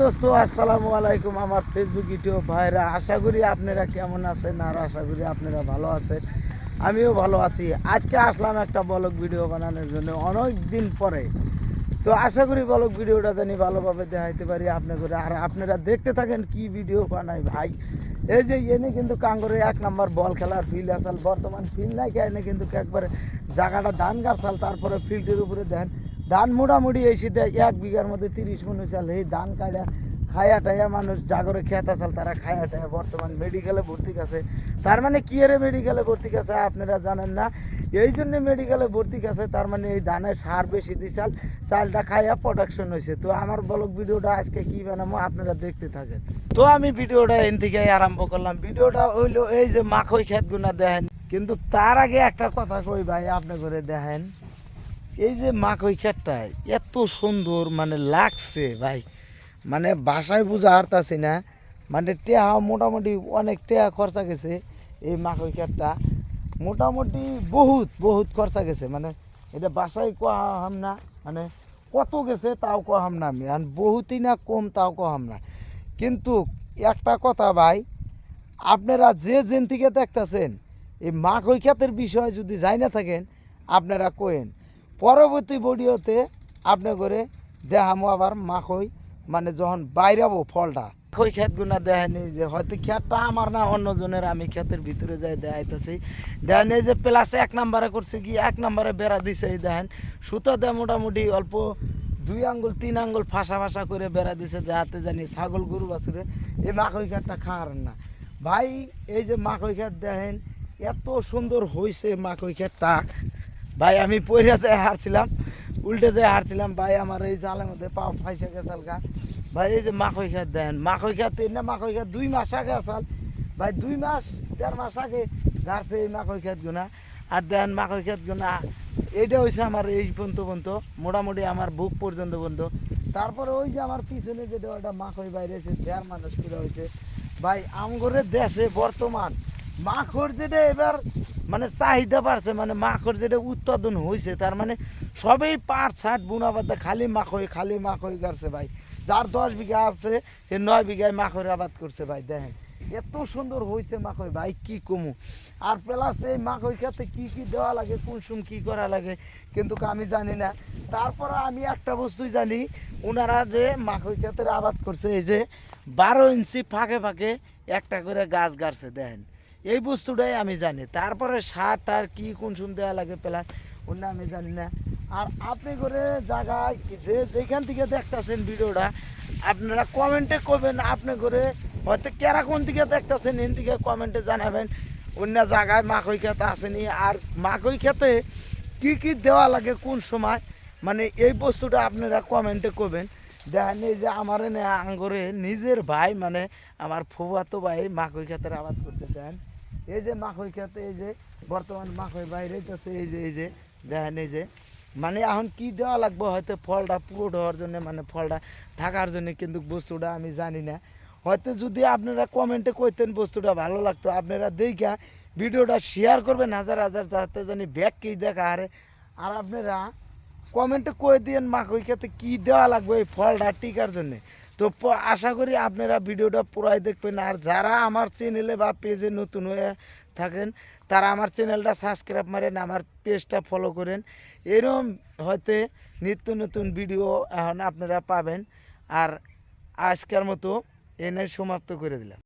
দোস্ত, আসসালামু আলাইকুম আমার ফেসবুক ইউটিউব ভাইরা। আশা করি আপনারা কেমন আছেন আর আশা করি আপনারা ভালো আছেন। আমিও ভালো আছি। আজকে আসলাম একটা ব্লগ ভিডিও বানানোর জন্য অনেক দিন পরে। তো আশা করি ব্লগ ভিডিওটা জানি ভালোভাবে দেখাইতে পারি আপনাদের। আর আপনারা দেখতে থাকেন কি ভিডিও বানাই ভাই। এই যে এনে কিন্তু কাঙ্গরে এক নাম্বার বল খেলার ফিল্ড আসাল বর্তমান ফিল্ড নাই, এনে কিন্তু একবারে জায়গাটা ধান গাছাল তারপরে ফিল্ডের উপরে দেন। ধান মোটামুটি এই শীতে এক বিঘার মধ্যে তিরিশ মন চাল এই ধান কাটা, খায়া টায়া মানুষ জাগরে খেত আসাল তারা খায়া টায়া বর্তমান মেডিকেলে ভর্তি আছে। তার মানে কি এর মেডিকেলে ভর্তি আছে আপনারা জানেন না? এই জন্য মেডিকেলে ভর্তি আছে, তার মানে এই ধানের সার বেশি দিছাল চালটা খাইয়া প্রোডাকশন হয়েছে তো আমার ব্লগ ভিডিওটা আজকে কি বানাবো আপনারা দেখতে থাকেন। তো আমি ভিডিওটা এন থেকে আরম্ভ করলাম। ভিডিওটা হইল এই যে মাখই খেত গুনা দেখেন। কিন্তু তার আগে একটা কথা কই ভাই আপনি করে দেখেন। এই যে মাকই ক্ষেতটা, এত সুন্দর মানে লাগছে ভাই। মানে বাসায় বোঝা হারতাছি না। মানে টেহা মোটামুটি অনেক টেহা খরচা গেছে এই মাকই ক্ষেতটা। মোটামুটি বহুত বহুত খরচা গেছে। মানে এটা বাসায় কোয়াহাম না মানে কত গেছে তাও কোয়াহাম না আমি। আর বহুতই না কম তাও কোয়াহাম না। কিন্তু একটা কথা ভাই, আপনারা যে জেন থেকে দেখতেছেন, এই মাকই ক্ষেতের বিষয়ে যদি যাই না থাকেন, আপনারা কোয়েন। পরবর্তী ভিডিওতে আপনি করে দেখামো আবার মাখই মানে যখন বাইরাবো ফলটা। ওই ক্ষেতগুনা দেখায়নি যে, হয়তো ক্ষেতটা আমার না, অন্যজনের আমি ক্ষেতের ভিতরে যাই দেখাইতেছি। এই যে প্লাস এক নাম্বারে করছে কি, এক নাম্বারে বেড়া দিছে এই দেখেন। সুতো দেয় মোটামুটি অল্প দুই আঙ্গুল, তিন আঙ্গুল ফাঁসা ফাঁসা করে বেড়া দিছে যাতে জানি ছাগল গরু বাছুরে। এই মাখই ক্ষেতটা খাওয়ার না। ভাই, এই যে মাখই ক্ষেত দেখেন, এত সুন্দর হয়েছে মাখই ক্ষেতটা। ভাই, আমি পড়ে যায় হারছিলাম, উল্টে যায় হারছিলাম, ভাই, আমার এই জালের মধ্যে পা ফাইসে গেছাল গা ভাই, এই যে মাখই খাত দেন, মাখই খাত না, মাখই খাত দুই মাস আগে আসাল ভাই, দুই মাস, দেড় মাস আগে গাড়ছে এই মাখই খাত গুনা। আর দেন, মাখই খাত গুনা এটা হয়েছে আমার এই পর্যন্ত পর্যন্ত, মোটামুটি আমার বুক পর্যন্ত পর্যন্ত। তারপরে ওই যে আমার পিছনে যেটা ওটা মাখই বাইরে আছে দেড় মানুষ করে হয়েছে ভাই আমগরের দেশে বর্তমান মাখর যেটা এবার মানে চাহিদা বাড়ছে মানে মাখর যেটা উৎপাদন হয়েছে তার মানে সবই পাট ছাট বুনা বাদা খালি মাখই খালি মাখই গাড়ছে ভাই। যার দশ বিঘা আছে, সে নয় বিঘায় মাখর আবাদ করছে ভাই, দেখেন। এত সুন্দর হয়েছে মাখই ভাই, কি কমু। আর প্লাস এই মাখই খেতে কি কি দেওয়া লাগে, কোন সুম কি করা লাগে, কিন্তু আমি জানি না। তারপরে আমি একটা বস্তুই জানি ওনারা যে মাখই ক্ষেতের আবাদ করছে, এই যে বারো ইঞ্চি ফাঁকে ফাঁকে একটা করে গাছ গাড়ছে, দেখেন। এই বস্তুটাই আমি জানি। তারপরে সার টার কি কোন সুম দেওয়া লাগে প্লাস, ওটা আমি জানি না। আর আপনি করে জায়গায় যে যেখান থেকে দেখতেছেন ভিডিওটা, আপনারা কমেন্টে করবেন আপনি করে হয়তো কেরা কোন দিকে দেখতেছেন, এন দিকে কমেন্টে জানাবেন, অন্য জায়গায় মাকই খেতে আসেনি। আর মাকই খেতে কি কি দেওয়া লাগে কোন সময়? মানে এই বস্তুটা আপনারা কমেন্টে করবেন দেখেন, এই যে আমার আঙ্গরে নিজের ভাই মানে আমার ফুয়াতো ভাই মাকই খেতের আবাদ করছে, দেখেন। এই যে মাকই খেতে এই যে বর্তমান মাকই বাইরে আছে এই যে এই যে, দেখেন, এই যে। মানে এখন কি দেওয়া লাগবে? হয়তো ফলটা পুরো হওয়ার জন্য মানে ফলটা থাকার জন্য কিন্তু বস্তুটা আমি জানি না। হয়তো যদি আপনারা কমেন্টে কইতেন বস্তুটা ভালো লাগতো, আপনারা দেখা ভিডিওটা শেয়ার করবেন হাজার হাজার, যাতে জানি ব্যাগ কি দেখা আরে আর আপনারা কমেন্টে কয়ে দিয়েন মাকই খেতে কী দেওয়া লাগবে এই ফলটা টিকার জন্যে? তো আশা করি আপনারা ভিডিওটা পুরাই দেখবেন। আর যারা আমার চ্যানেলে বা পেজে নতুন হয়ে থাকেন, তারা আমার চ্যানেলটা সাবস্ক্রাইব মারেন আমার পেজটা ফলো করেন। এরম হয়তো নিত্য নতুন ভিডিও এখন আপনারা পাবেন। আর আজকের মতো এনে সমাপ্ত করে দিলাম।